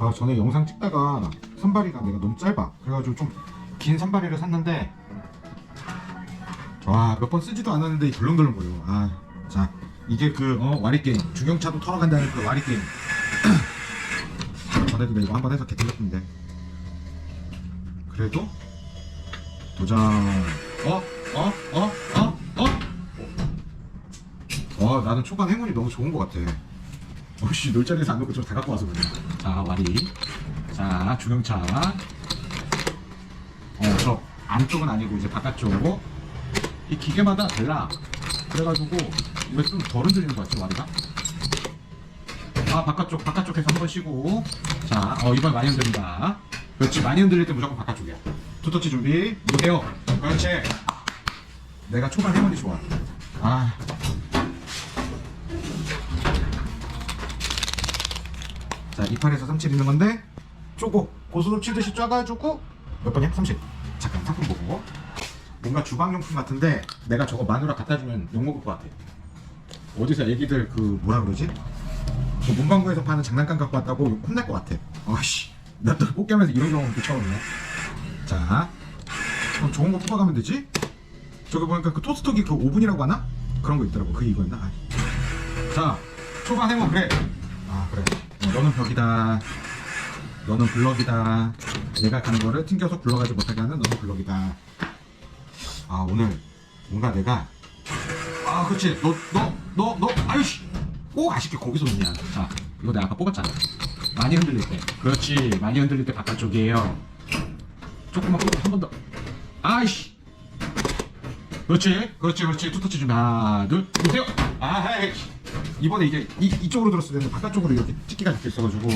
아 전에 영상 찍다가 산발이가 내가 너무 짧아 그래가지고 좀긴 산발이를 샀는데 와 몇 번 쓰지도 않았는데 덜렁덜렁 거려 아자 이게 그 어, 와리 게임 중형차도 털어간다는 그 와리 게임 전에도 내가 이거 한번 해서 개틀렸는데 그래도 도전 어? 어? 어? 어? 어? 와 나는 초반 행운이 너무 좋은 것 같아 어씨 놀자리에서 안 놓고 좀다 갖고 와서 그래 자 와리. 자 중형차. 어저 안쪽은 아니고 이제 바깥쪽. 이 기계마다 달라. 그래가지고 이거 좀 덜 흔들리는 것 같지 와리가. 아 바깥쪽 바깥쪽에서 한 번 쉬고. 자어 이번 많이 흔들린다. 그렇지 많이 흔들릴 때 무조건 바깥쪽이야. 투터치 준비 무대요. 그렇지. 내가 초반 행운이 좋아. 아 자, 28에서 37 있는 건데 쪼고 고스톱 치듯이 쪄가지고 몇 번이야? 30 잠깐 상품 보고 뭔가 주방용품 같은데 내가 저거 마누라 갖다 주면 욕먹을 것 같아 어디서 애기들 그 뭐라 그러지? 그 문방구에서 파는 장난감 갖고 왔다고 욕 혼날 것 같아 아씨 나또 뽑기 하면서 이런 경우는 또 처음이네 자 그럼 좋은 거 뽑아가면 되지? 저기 보니까 그 토스터기 그 오븐이라고 하나? 그런 거 있더라고 그 이거였나? 아. 자 초반 행운 그래 아 그래 어, 너는 벽이다. 너는 블럭이다. 내가 가는 거를 튕겨서 굴러가지 못하게 하는 너는 블럭이다. 아 오늘 뭔가 내가 아 그렇지. 너 너 너 너 아유씨. 꼭 아쉽게 거기서 놓냐 자 이거 내가 아까 뽑았잖아. 많이 흔들릴 때. 그렇지. 많이 흔들릴 때 바깥쪽이에요. 조금만 한 번 더. 아이씨. 그렇지 그렇지 그렇지. 투터치 준비 하나 둘 보세요. 아 헤이 이번에 이게 이, 이쪽으로 들었을 때는 바깥쪽으로 이렇게 찍기가 이렇게 있어가지고.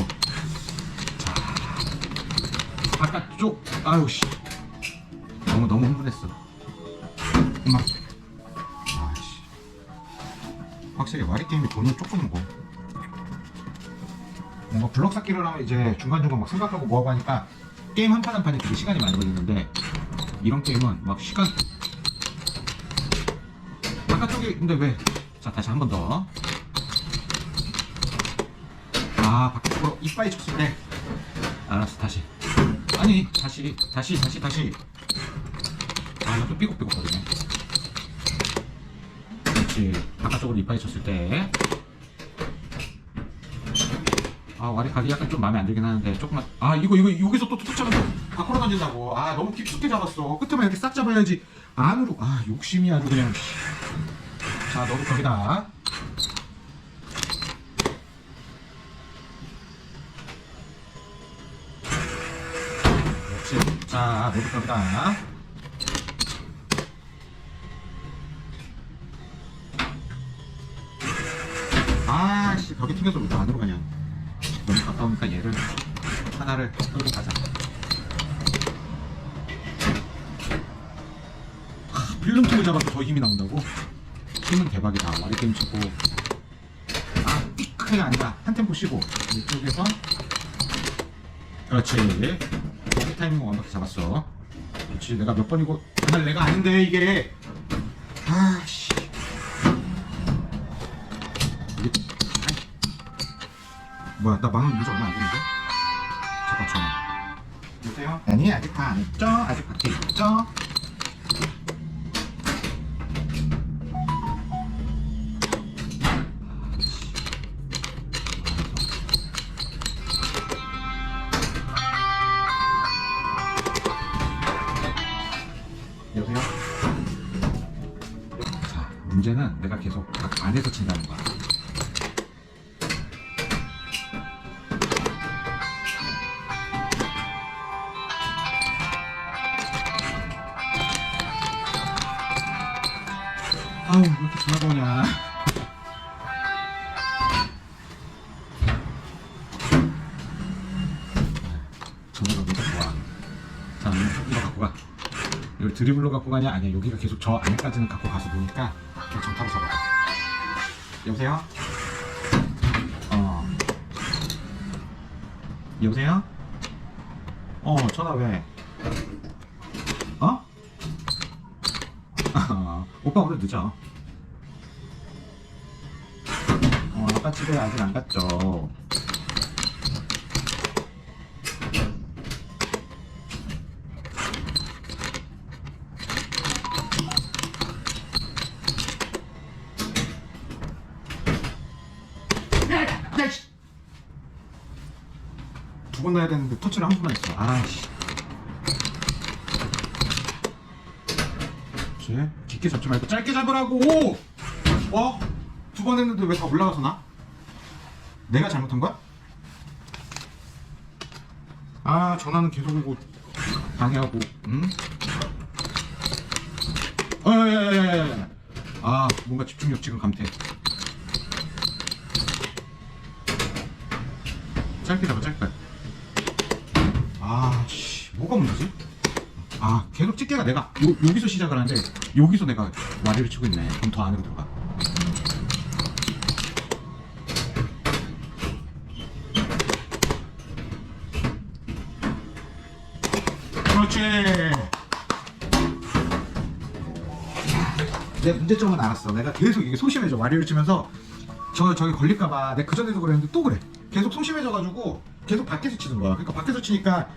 자 바깥쪽 아유 씨. 너무 너무 흥분했어. 엄마. 아씨. 확실히 와리 게임이 돈을 쪽 주는 거 뭔가 블럭 쌓기를 하면 이제 중간중간 막 생각하고 뭐하고 하니까 게임 한 판 한 판이 되게 시간이 많이 걸리는데 이런 게임은 막 시간. 바깥쪽이 근데 왜? 자 다시 한 번 더. 아 바깥쪽으로 이빨이 쳤을 때. 알았어 다시. 아니 다시 다시 다시 다시. 아 이거 또 삐걱삐걱거리네. 그렇지 바깥쪽으로 이빨이 쳤을 때. 아 와리 각이 약간 좀 마음에 안 들긴 하는데 조금만 아 이거 이거 여기서 또 투투차면 또 밖으로 던진다고 아 너무 깊숙이 잡았어 끝에만 이렇게 싹 잡아야지 안으로 아 욕심이 아주 그냥 자 너도 거기다 그렇지 자 너도 거기다. 아 씨 벽에 튕겨서 왜 안으로 가냐 너무 가까우니까 얘를 하나를 끌고 가자. 하, 필름통을 잡아도 더 힘이 나온다고? 힘은 대박이다. 와리 게임 치고. 아 삐크게 아니라 한 템포 쉬고 이쪽에서. 그렇지 여기 타이밍 완벽히 잡았어 그렇지 내가 몇 번이고 정말 내가 아는데 이게 아씨. 뭐야 나 만원 유저 얼마 안 되는데? 잠깐 전화 여보세요? 아니 아직 다 안 했죠? 아직 밖에 있죠? 여보세요? 자, 문제는 내가 계속 각 안에서 친다는 거야. 이걸 드리블로 갖고 가냐? 아니야. 여기가 계속 저 안에까지는 갖고 가서 보니까 그냥 정타로 잡아. 여보세요? 어. 여보세요? 어, 전화 왜? 어? 아, 오빠 오늘 늦어. 어, 아빠 집에 아직 안 갔죠. 넣어야 되는데 터치를 한 번만 했어. 아씨. 그렇지. 깊게 잡지 말고 짧게 잡으라고. 어? 두 번 했는데 왜 다 올라가서 나? 내가 잘못한 거야? 아 전화는 계속 오고 방해하고. 응? 어, 어야야야야야. 아 뭔가 집중력 지금 감퇴. 짧게 잡아 짧게. 아, 씨, 뭐가 문제지? 아, 계속 집게가 내가 요, 여기서 시작을 하는데 여기서 내가 와리를 치고 있네. 그럼 더 안으로 들어가. 그렇지. 내 문제점은 알았어. 내가 계속 이게 소심해져. 와리를 치면서 저 저기 걸릴까봐 내가 그 전에도 그랬는데 또 그래. 계속 소심해져가지고 계속 밖에서 치는 거야. 그러니까 밖에서 치니까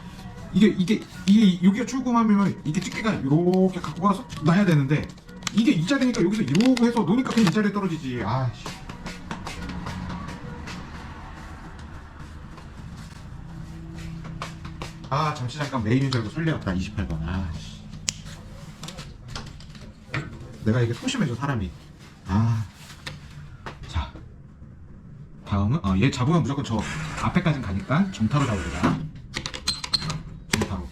이게 이게 이게 여기가 출구하면 이게 집게가 이렇게 갖고 가서 놔야 되는데 이게 이 자리니까 여기서 이러고 해서 노니까 그냥 이 자리에 떨어지지. 아씨. 아 잠시 잠깐 메인인 줄 알고 설레었다 28번 아씨 내가 이게 소심해져 사람이 아자 다음은 어, 얘 잡으면 무조건 저 앞에까지 가니까 정타로 잡으자. 정타로.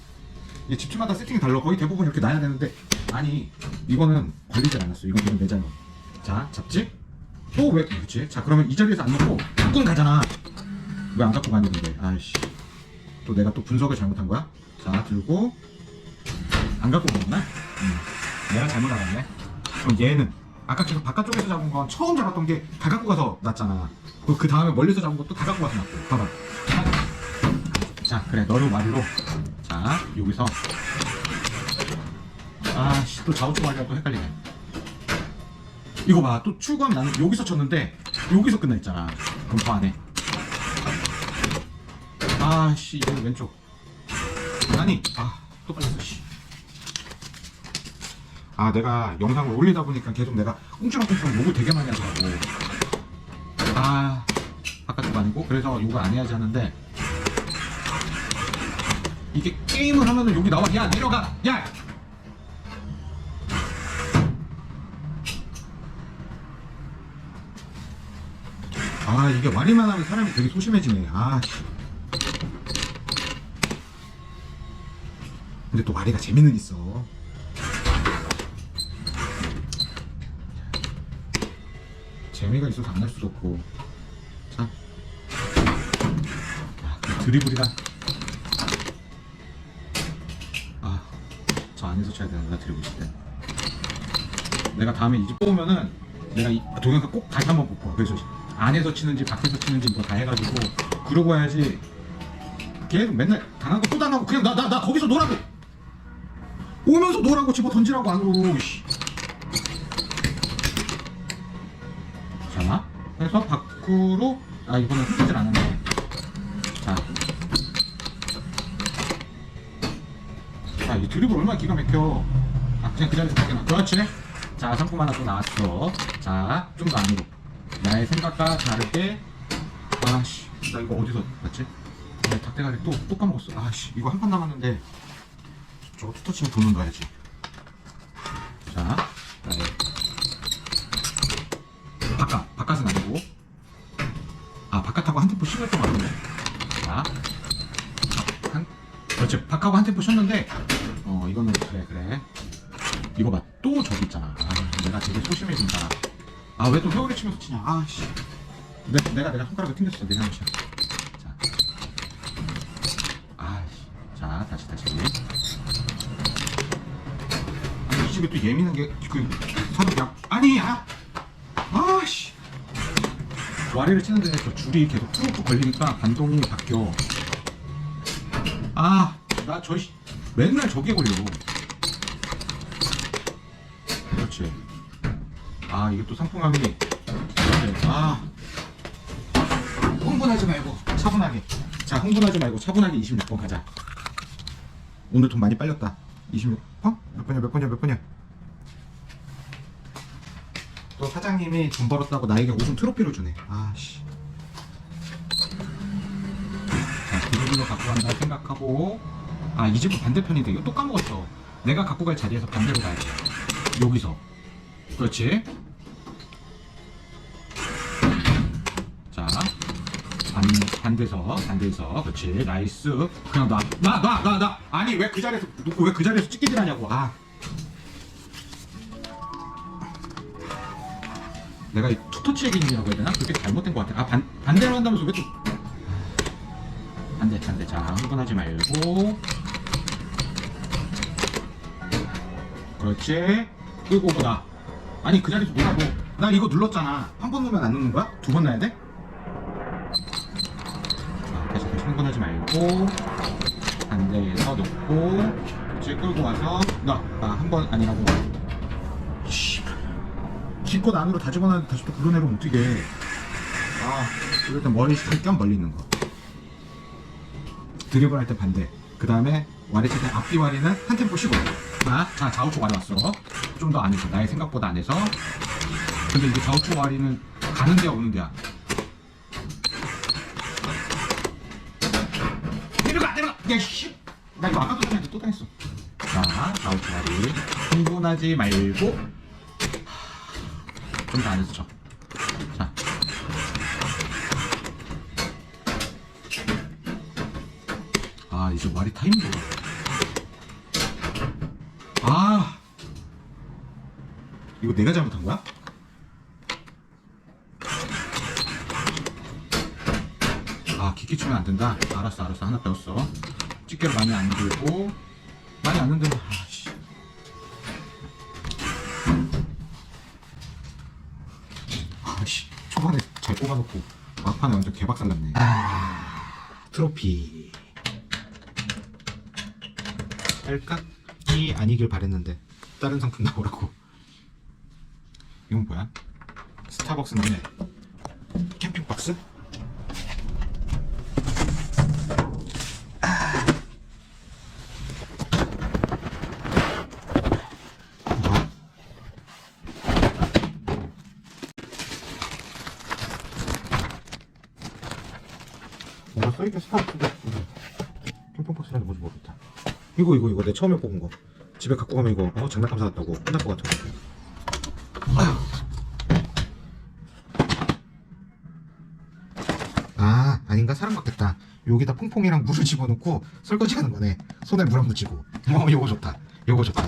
얘 집집마다 세팅이 달라. 거의 대부분 이렇게 놔야 되는데. 아니 이거는 걸리질 않았어. 이건 그냥 내잖아 자 잡지? 또왜 그렇지? 자 그러면 이 자리에서 안 놓고 갖고는 가잖아. 왜 안 갖고 가냐 근데. 아이씨. 또 내가 또 분석을 잘못한 거야? 자 들고. 안 갖고 갔나? 응. 내가 잘못 알았네. 그럼 얘는 아까 계속 바깥쪽에서 잡은 건 처음 잡았던 게 다 갖고 가서 났잖아. 그, 그 다음에 멀리서 잡은 것도 다 갖고 가서 났고. 봐봐. 자 그래. 너를 와리로. 자 여기서. 아 씨 또 좌우쪽 와리가 또 헷갈리네. 이거 봐 또 출구하면 나는 여기서 쳤는데 여기서 끝나 있잖아. 그럼 더 안 해. 아 씨 이거 왼쪽. 아니 아 또 빨렸어. 씨. 아 내가 영상을 올리다 보니까 계속 내가 웅크렁웅크렁 욕을 되게 많이 하더라고. 아 바깥쪽 아니고? 그래서 욕을 안 해야지 하는데. 이게 게임을 하면은 여기 나와. 야 내려가. 야! 아 이게 말이만 하면 사람이 되게 소심해지네. 아 씨. 근데 또 와리가 재미는 있어 재미가 있어서 안 할 수도 없고. 자. 드리블이다. 아저 안에서 쳐야 되는구나 드리블 칠때. 내가 다음에 이집 뽑으면은 내가 이 동영상 꼭 다시 한번 볼 거야 그래서 안에서 치는지 밖에서 치는지 뭐 다 해가지고 그러고 해야지. 계속 맨날 당한 거또 당하고 그냥 나 나 나 거기서 놀라고 오면서 놀라고 집어 던지라고 안으로. 씨. 자 그래서 밖으로 아 이거는 흔들질 않았네 자 자, 이 드리블 얼마나 기가 막혀. 아, 그냥 그 자리에서 밖에 나. 그렇지. 자, 상품 하나 또 나왔어. 자, 좀 더 안으로. 나의 생각과 다르게. 아씨, 나 이거 어디서 봤지? 내 닭대가리 또, 또 까먹었어. 아씨, 이거 한 판 남았는데. 저거 투터치면 돈을 넣어야지. 자, 템포 쉬었는데, 어, 이거는 그래, 그래. 이거 봐. 또 저기 있잖아. 아, 내가 되게 소심해진다. 아, 왜 또 회오리 치면서 치냐. 아, 씨. 내, 내가, 내가 손가락을 튕겼어. 내 잘못이야. 자. 아, 씨. 자, 다시, 다시. 아니, 이 집에 또 예민한 게, 그, 사람 약, 아니, 아! 아, 씨. 와리를 치는데 저 줄이 계속 툭툭 걸리니까 반동이 바뀌어. 아, 나 저, 씨, 맨날 저게 걸려. 그렇지. 아, 이게 또 상품감이. 그렇지. 아. 흥분하지 말고, 차분하게. 자, 흥분하지 말고, 차분하게 26번 가자. 오늘 돈 많이 빨렸다. 26, 어? 몇 번이야, 몇 번이야, 몇 번이야. 또 사장님이 돈 벌었다고 나에게 우승 트로피를 주네. 아, 씨. 자, 드리블로 이거 갖고 간다 생각하고 아 이 집은 반대편인데 이거 또 까먹었어. 내가 갖고 갈 자리에서 반대로 가야 돼. 여기서. 그렇지? 자 반, 반대서 반대서. 그렇지. 나이스. 그냥 놔 놔 놔 놔 놔. 아니 왜 그 자리에서 놓고 왜 그 자리에서 찍기질 하냐고. 아. 내가 이 투터치 얘기라고 해야 되나? 그게 잘못된 것 같아. 아 반, 반대로 한다면서 왜 또 반대 반대 자 흥분하지 말고. 그렇지? 오고 나 아니 그 자리에서 뭐라고 나 이거 눌렀잖아. 한 번 누르면 안 누는 거야? 두번 놔야 돼? 자 다시 다시 흥분하지 말고. 반대에서 놓고. 그렇지? 끌고 와서. 나한 번 아니라고. 씨. 기껏 안으로 다 집어넣는데 다시 또 불러내면 어떡해. 아 일단 머리 살겸 멀리 있는 거 드리블 할 때 반대. 그 다음에 와리 칠때 앞뒤 와리는 한 템포 쉬고. 자, 자 좌우측 와리 왔어. 좀 더 안에서 나의 생각보다 안에서. 근데 이게 좌우측 와리는 가는 데야 오는 데야. 내려가 내려가. 야 씨. 나 이거 아까도 당했는데 또 당했어. 자 좌우측 와리. 흥분하지 말고. 좀 더 안에서 쳐. 이제 말이 타임도 아. 이거 내가 잘못한 거야? 아 기기 치면 안 된다. 알았어 알았어. 하나 빼었어. 집게를 많이 안 들고. 많이 안 흔들고 아씨. 아씨. 초반에 잘 뽑아놓고 막판에 완전 개박살 났네. 아 트로피 딸깍이 아니길 바랬는데 다른 상품 나오라고 이건 뭐야? 스타벅스 너네 캠핑 박스? 뭐? 뭔가 써있긴 스타벅스인데 캠핑 박스라는 뭔지 모르겠다 이거 이거 이거. 내 처음에 뽑은 거. 집에 갖고 가면 이거. 어, 장난감 사왔다고. 혼날 것 같아. 아 아닌가? 사람 같겠다. 여기다 퐁퐁이랑 물을 집어넣고 설거지 하는 거네. 손에 물 안 묻히고. 어 요거 좋다. 요거 좋다